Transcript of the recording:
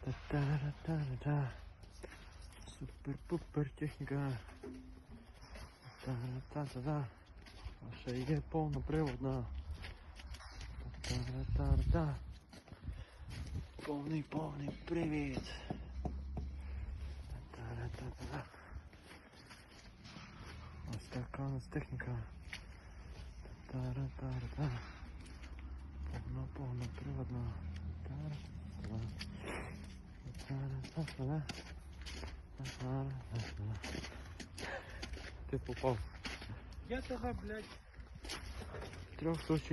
Та-та-ра-та-ра-та. Супер-пупер техніка. Та-ра-та-та-та. А ще є повноприводна. Та-та-ра-та-ра-та. Повний повний привіт. Та-та-ра-та-та-та. Ось така у нас техніка. Та-та-ра-та-ра-та. одного. Ти попав. Я того, блядь. Трьох случаїв.